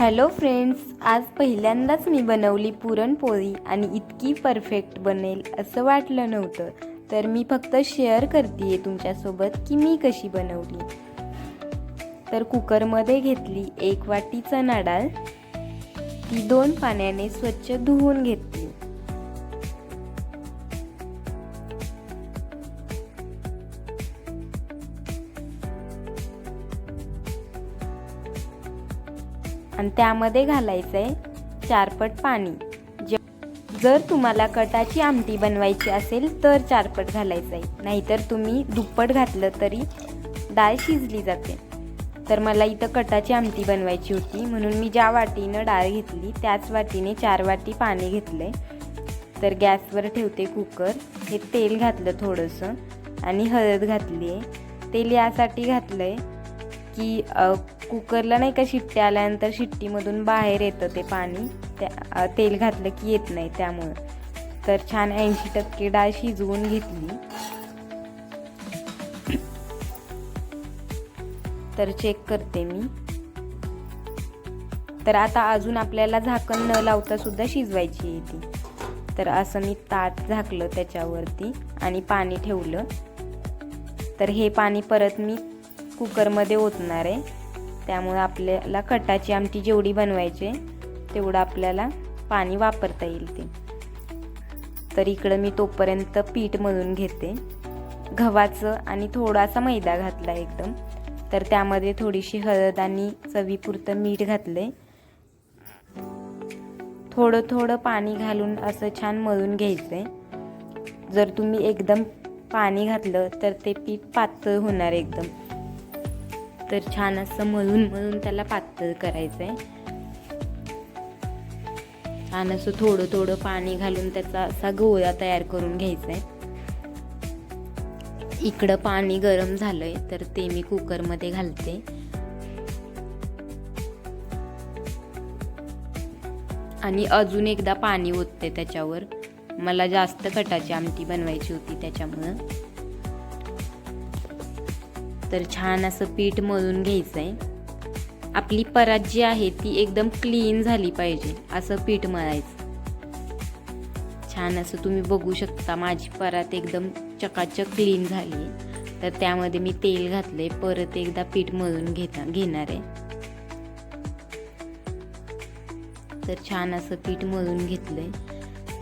Hello friends आज पहिल्यांदाच मी बनवली पुरणपोळी आणि इतकी परफेक्ट बनेल असं वाटलं नव्हतं. तर मी फक्त शेअर करते तुमच्यासोबत की मी कशी बनवली. तर कुकरमध्ये घेतली एक वाटी चणा डाळ ती दोन पाण्याने स्वच्छ धुवून घेतली. आणि त्यामध्ये घालायचं आहे चारपट पाणी. जे जर तुम्हाला कटाची आमटी बनवायची असेल तर चारपट घालायचं आहे नाहीतर तुम्ही दुप्पट घातलं तरी डाळ शिजली जाते. तर मला इथं कटाची आमटी बनवायची होती. म्हणून मी ज्या वाटीनं डाळ घेतली त्याच वाटीने चार वाटी पाणी घेतलं तर गॅसवर ठेवते कुकर. हे तेल घातलं थोडंसं. आणि हळद घातली आहे तेल यासाठी घातलं आहे की कुकरला नाही का शिट्टी आल्यानंतर शिट्टीमधून बाहेर येतं ते पाणी. त्या तेल घातलं की येत नाही त्यामुळं. तर छान ऐंशी टक्के डाळ शिजवून घेतली. तर चेक करते मी. तर आता अजून आपल्याला झाकण न लावता सुद्धा शिजवायची आहे ती. तर असं मी ताट झाकलं त्याच्यावरती आणि पाणी ठेवलं. तर हे पाणी परत मी कुकरमध्ये ओतणार आहे. त्यामुळं आपल्याला कटाची आमटी जेवढी बनवायची तेवढं आपल्याला पाणी वापरता येईल ते. तर इकडं मी तोपर्यंत पीठ मळून घेते. गव्हाचं आणि थोडासा मैदा घातला एकदम. तर त्यामध्ये थोडीशी हळद आणि चवीपुरतं मीठ घातले. थोडं थोडं पाणी घालून असं छान मळून घ्यायचं आहे जर तुम्ही एकदम पाणी घातलं तर ते पीठ पातळ होणार एकदम. तर छान असं मळून मळून त्याला पातळ करायचं आहे छान असं थोडं थोडं पाणी घालून त्याचा असा गोळा तयार करून घ्यायचा आहे इकडं पाणी गरम झालंय तर ते मी कुकरमध्ये घालते. आणि अजून एकदा पाणी ओतते त्याच्यावर. मला जास्त कटाची आमटी बनवायची होती त्याच्यामुळं. तर छान असं पीठ मळून घ्यायचं आहे आपली परात जी आहे ती एकदम क्लीन झाली पाहिजे असं पीठ मळायचं. छान असं तुम्ही बघू शकता माझी परात एकदम चकाचक क्लीन झाली. तर त्यामध्ये मी तेल घातले परत एकदा पीठ मळून घेता घेणार आहे. तर छान असं पीठ मळून घेतलंय.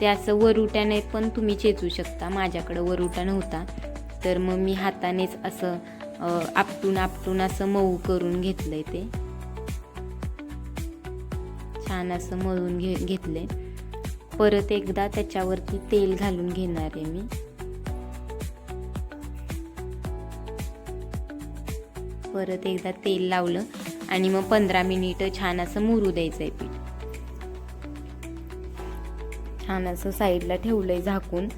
ते असं वरुट्याने पण तुम्ही चेचू शकता माझ्याकडं वरुटा नव्हता. तर मग मी हातानेच असं आपटून आपटून असं मऊ करून घेतलंय ते. छान असं मळून घे घेतलंय. परत एकदा त्याच्यावरती तेल घालून घेणार आहे मी. परत एकदा तेल लावलं आणि मग पंधरा मिनिट छान असं मुरू द्यायचं आहे पीठ. छान असं साईडला ठेवलंय झाकून.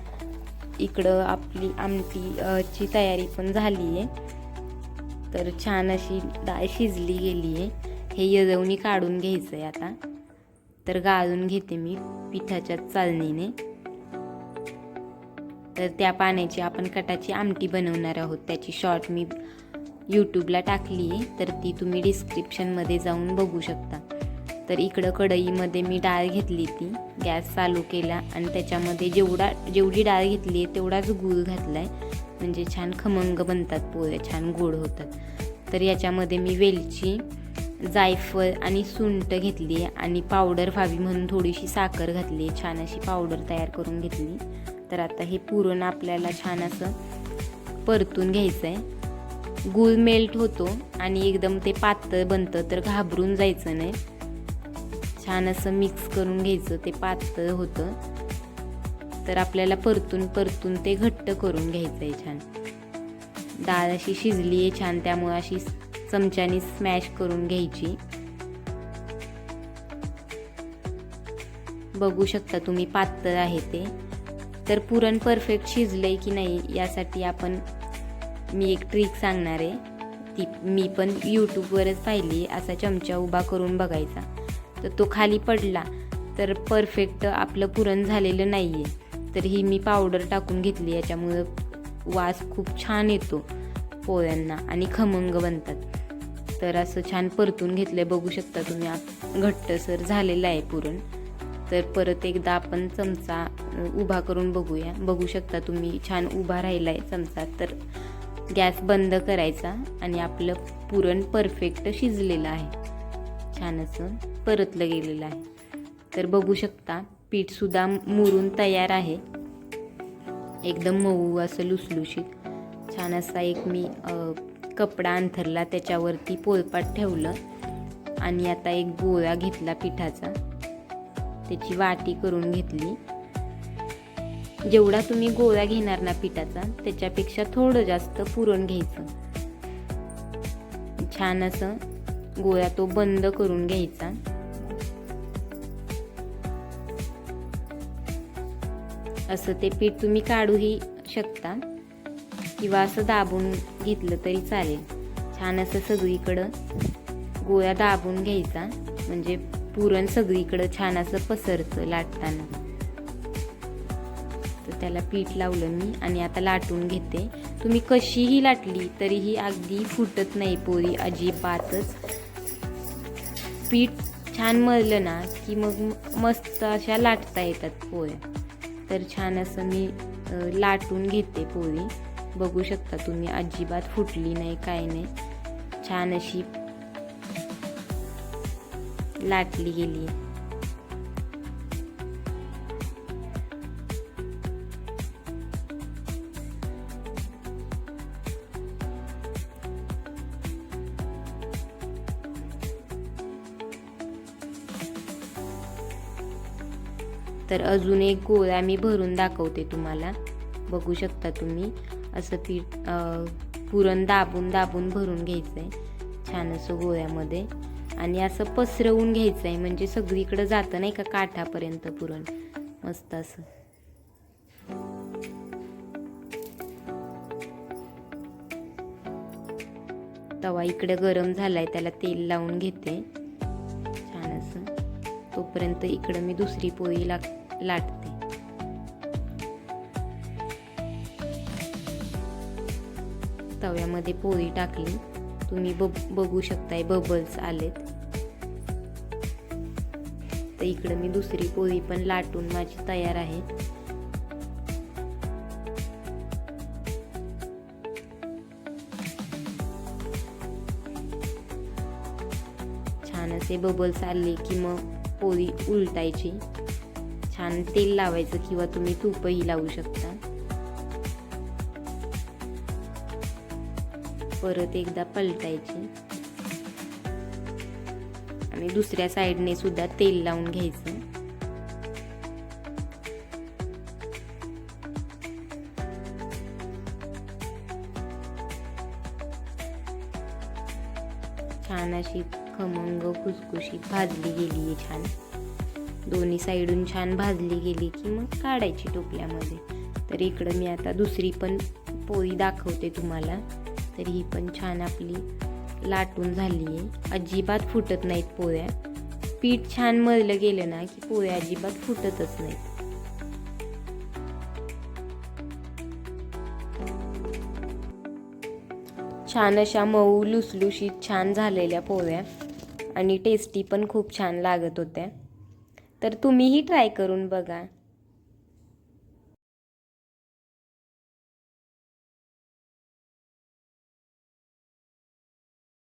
इकडं आपली आमटीची तयारी पण झाली आहे तर छान अशी डाळ शिजली गेली आहे. हे यजवणी काढून घ्यायचं आहे आता. तर गाळून घेते मी पिठाच्या चालणीने. तर त्या पाण्याची आपण कटाची आमटी बनवणार आहोत. त्याची शॉर्ट मी यूट्यूबला टाकली आहे. तर ती तुम्ही डिस्क्रिप्शनमध्ये जाऊन बघू शकता. तर इकडं कढईमध्ये मी डाळ घेतली ती. गॅस चालू केला आणि त्याच्यामध्ये जेवढा जेवढी डाळ घेतली आहे तेवढाच गूळ घातला आहे म्हणजे छान खमंग बनतात पोळ्या छान गोड होतात. तर याच्यामध्ये मी वेलची जायफळ आणि सुंट घेतली आणि पावडर व्हावी म्हणून थोडीशी साखर घातली छान अशी पावडर तयार करून घेतली. तर आता हे पुरण आपल्याला छान असं परतून घ्यायचं आहे गूळ मेल्ट होतो आणि एकदम ते पातळ बनतं तर घाबरून जायचं नाही. छान असं मिक्स करून घ्यायचं ते पातळ होतं. तर आपल्याला परतून परतून ते घट्ट करून घ्यायचं आहे छान. डाळ अशी शिजली आहे छान त्यामुळं अशी चमच्याने स्मॅश करून घ्यायची. बघू शकता तुम्ही पातळ आहे ते. तर पुरण परफेक्ट शिजलं आहे की नाही यासाठी आपण मी एक ट्रिक सांगणार आहे. ती मी पण यूट्यूबवरच पाहिली असा चमचा उभा करून बघायचा. तर तो खाली पडला तर परफेक्ट आपलं पुरण झालेलं नाही आहे तर ही मी पावडर टाकून घेतली. याच्यामुळं वास खूप छान येतो पोळ्यांना आणि खमंग बनतात. तर असं छान परतून घेतलं आहे बघू शकता तुम्ही घट्टसर झालेलं आहे पुरण. तर परत एकदा आपण चमचा उभा करून बघूया. बघू शकता तुम्ही छान उभा राहिला आहे चमचा. तर गॅस बंद करायचा आणि आपलं पुरण परफेक्ट शिजलेलं आहे. छान असं परतलं गेलेलं आहे. तर बघू शकता पीठसुद्धा मुरून तयार आहे. एकदम मऊ असं लुसलुशीत. छान असा एक मी कपडा अंथरला त्याच्यावरती पोळपाट ठेवलं आणि आता एक गोळा घेतला पिठाचा. त्याची वाटी करून घेतली. जेवढा तुम्ही गोळा घेणार ना पिठाचा त्याच्यापेक्षा थोडं जास्त पुरण घ्यायचं. छान असं गोळा तो बंद करून घ्यायचा. असं ते पीठ तुम्ही काढूही शकता. किंवा असं दाबून घेतलं तरी चालेल. छान असं सगळीकडं गोळ्या दाबून घ्यायचा. म्हणजे पुरण सगळीकडं छान असं पसरतं लाटताना. तर त्याला पीठ लावलं मी आणि आता लाटून घेते. तुम्ही कशीही लाटली तरीही अगदी फुटत नाही पोळी अजिबातच. पीठ छान मळलं ना की मग मस्त अशा लाटता येतात पोळ्या तर छान असं मी लाटून घेते पोळी. बघू शकता तुम्ही अजिबात फुटली नाही काय नाही. छान अशी लाटली गेली तर अजून एक गोळा मी भरून दाखवते तुम्हाला. बघू शकता तुम्ही. असं पीठ पुरण दाबून दाबून भरून घ्यायचं आहे छान असं गोळ्यामध्ये. आणि असं पसरवून घ्यायचं आहे म्हणजे सगळीकडं जातं नाही का काठापर्यंत पुरण. मस्त असं. तवा इकडे गरम झालाय. त्याला तेल लावून घेते. तोपर्यंत इकडं मी दुसरी पोळी ला लाटते. तव्यामध्ये पोळी टाकली. तुम्ही बब बघू शकताय बबल्स आलेत. तर इकडं मी दुसरी पोळी पण लाटून माझी तयार आहे. छान असे बबल्स आले की मग पोळी उलटायची. छान तेल लावायचं किंवा तुम्ही तूपही लावू शकता. परत एकदा पलटायची. आणि दुसऱ्या साईडने सुद्धा तेल लावून घ्यायचं. छान अशी खमंग खुसखुशीत भाजली गेली आहे छान. दोन्ही साईडून छान भाजली गेली की मग काढायची टोपल्यामध्ये. तर इकडं मी आता दुसरी पण पोळी दाखवते तुम्हाला. तर ही पण छान आपली लाटून झाली आहे. अजिबात फुटत नाहीत पोळ्या. पीठ छान मळलं गेलं ना की पोळ्या अजिबात फुटतच नाहीत. छान अशा मऊ लुसलुशीत छान झालेल्या पोळ्या. आणि टेस्टी पण खूप छान लागत होत्या. तर तुम्हीही ट्राय करून बघा.